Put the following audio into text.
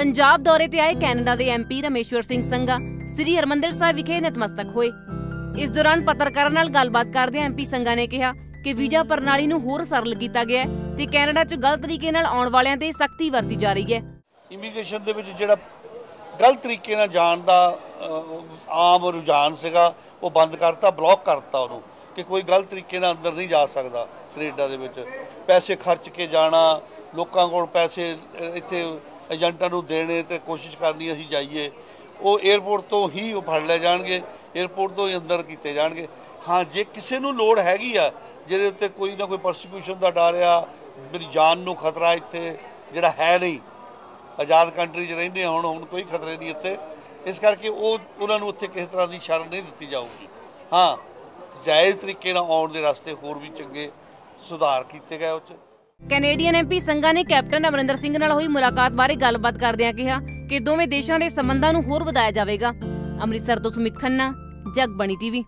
ਪੰਜਾਬ ਦੌਰੇ ਤੇ ਆਏ ਕੈਨੇਡਾ ਦੇ ਐਮਪੀ ਰਮੇਸ਼ਵਰ ਸਿੰਘ ਸੰਘਾ, ਸ੍ਰੀ ਹਰਮੰਦਰ ਸਾਹਿਬ ਵਿਖੇ ਨਤਮਸਤਕ ਹੋਏ। ਇਸ ਦੌਰਾਨ ਪੱਤਰਕਾਰਾਂ ਨਾਲ ਗੱਲਬਾਤ ਕਰਦਿਆਂ ਐਮਪੀ ਸੰਘਾ ਨੇ ਕਿਹਾ ਕਿ ਵੀਜ਼ਾ ਪ੍ਰਣਾਲੀ ਨੂੰ ਹੋਰ ਸਰਲ ਕੀਤਾ ਗਿਆ ਹੈ ਤੇ ਕੈਨੇਡਾ 'ਚ ਗਲਤ ਤਰੀਕੇ ਨਾਲ ਆਉਣ ਵਾਲਿਆਂ ਤੇ ਸਖਤੀ ਵਰਤੀ ਜਾ ਰਹੀ ਹੈ। ਇਮੀਗ੍ਰੇਸ਼ਨ ਦੇ ਵਿੱਚ ਜਿਹੜਾ ਗਲਤ ਤਰੀਕੇ ਨਾਲ ਜਾਣ ਦਾ ਆਮ ਰੁਝਾਨ ਸੀਗਾ, ਉਹ ਬੰਦ ਕਰਤਾ, ਬਲੌਕ ਕਰਤਾ ਉਹਨੂੰ ਕਿ ਕੋਈ ਗਲਤ ਤਰੀਕੇ ਨਾਲ ਅੰਦਰ ਨਹੀਂ ਜਾ ਸਕਦਾ ਕੈਨੇਡਾ ਦੇ ਵਿੱਚ। ਪੈਸੇ ਖਰਚ ਕੇ ਜਾਣਾ, ਲੋਕਾਂ ਕੋਲ ਪੈਸੇ ਇੱਥੇ ਏਜੰਟਾਂ ਨੂੰ ਦੇਣੇ ਤੇ ਕੋਸ਼ਿਸ਼ ਕਰਨੀ ਅਸੀਂ ਜਾਈਏ। ਉਹ 에ਅਰਪੋਰਟ ਤੋਂ ਹੀ ਉਹ ਫੜ ਲੈ ਜਾਣਗੇ 에ਅਰਪੋਰਟ ਤੋਂ ਹੀ ਅੰਦਰ ਕੀਤੇ ਜਾਣਗੇ। ਹਾਂ, ਜੇ ਕਿਸੇ ਨੂੰ ਲੋੜ ਹੈਗੀ ਆ, ਜਿਹਦੇ ਉੱਤੇ ਕੋਈ ਨਾ ਕੋਈ ਪਰਸੀਕਿਊਸ਼ਨ ਦਾ ਡਰ ਆ, ਮੇਰੀ ਜਾਨ ਨੂੰ ਖਤਰਾ ਇੱਥੇ ਜਿਹੜਾ ਹੈ ਨਹੀਂ। ਆਜ਼ਾਦ ਕੰਟਰੀ 'ਚ ਰਹਿੰਦੇ ਹੁਣ ਹੁਣ ਕੋਈ ਖਤਰੇ ਨਹੀਂ ਇੱਥੇ। ਇਸ ਕਰਕੇ ਉਹ, ਉਹਨਾਂ ਨੂੰ ਉੱਥੇ ਕਿਸੇ ਤਰ੍ਹਾਂ ਦੀ ਸ਼ਰਨ ਨਹੀਂ ਦਿੱਤੀ ਜਾਊਗੀ। ਹਾਂ, ਜਾਇਜ਼ ਤਰੀਕੇ ਨਾਲ ਆਉਣ ਦੇ ਰਸਤੇ ਹੋਰ ਵੀ ਚੰਗੇ ਸੁਧਾਰ ਕੀਤੇ ਗਏ ਉਹ 'ਚ। ਕੈਨੇਡੀਅਨ ਐਮਪੀ ਸੰਘਾ ਨੇ ਕੈਪਟਨ ਅਮਰਿੰਦਰ ਸਿੰਘ ਨਾਲ ਹੋਈ ਮੁਲਾਕਾਤ ਬਾਰੇ ਗੱਲਬਾਤ ਕਰਦਿਆਂ ਕਿਹਾ ਕਿ ਦੋਵੇਂ ਦੇਸ਼ਾਂ ਦੇ ਸੰਬੰਧਾਂ ਨੂੰ ਹੋਰ ਵਧਾਇਆ ਜਾਵੇਗਾ। ਅੰਮ੍ਰਿਤਸਰ ਤੋਂ ਸੁਮਿਤ ਖੰਨਾ ਜਗਬਣੀ ਟੀਵੀ।